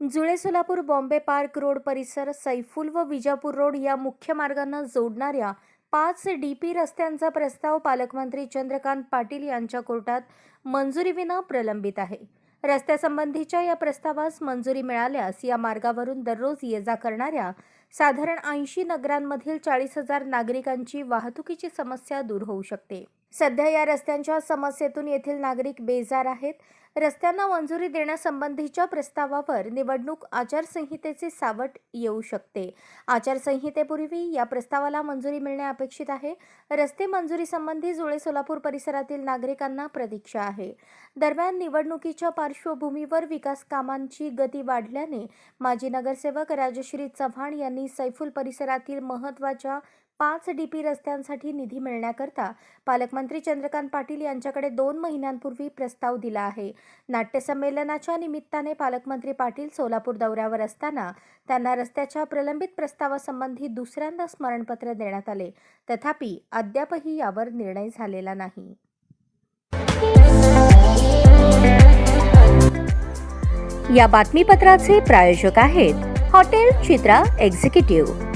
जुळे Solapur Bombay park road परिसर सैफुल व विजापूर रोड या मुख्य मार्गांना जोडणाऱ्या पाच डी पी रस्त्यांचा प्रस्ताव पालकमंत्री चंद्रकांत पाटील यांच्या कोर्टात मंजुरीविना प्रलंबित आहे. रस्त्यासंबंधीच्या या प्रस्तावास मंजुरी मिळाल्यास या मार्गावरून दररोज ये जा करणाऱ्या साधारण ऐंशी नगरांमधील चाळीस हजार नागरिकांची वाहतुकीची समस्या दूर होऊ शकते. सध्या या रस्त्यांच्या समस्येतून येथील नागरिक बेजार आहेत. रस्त्यांना मंजुरी देण्यासंबंधीच्या प्रस्तावावर निवडणूक आचारसंहितेचे सावट येऊ शकते. आचारसंहितेपूर्वी या प्रस्तावाला मंजुरी मिळणे अपेक्षित आहे. रस्ते मंजुरीसंबंधी जुळे सोलापूर परिसरातील नागरिकांना प्रतीक्षा आहे. दरम्यान निवडणुकीच्या पार्श्वभूमीवर विकास कामांची गती वाढल्याने माजी नगरसेवक राजश्री चव्हाण यांनी सैफुल परिसरातील महत्त्वाच्या पाच डीपी रस्त्यांसाठी निधी मिळण्याकरता पालकमंत्री चंद्रकांत पाटील यांच्याकडे दोन महिन्यांपूर्वी प्रस्ताव दिला आहे. नाट्यसंमेलनाच्या निमित्ताने पालकमंत्री पाटील सोलापूर दौऱ्यावर असताना त्यांना रस्त्याच्या प्रलंबित प्रस्तावासंबंधी दुसऱ्यांदा स्मरणपत्र देण्यात आले. तथापि अद्यापही यावर निर्णय झालेला नाही. या बातमीपत्राचे प्रायोजक आहेत हॉटेल चित्रा एक्झिक्युटिव्ह.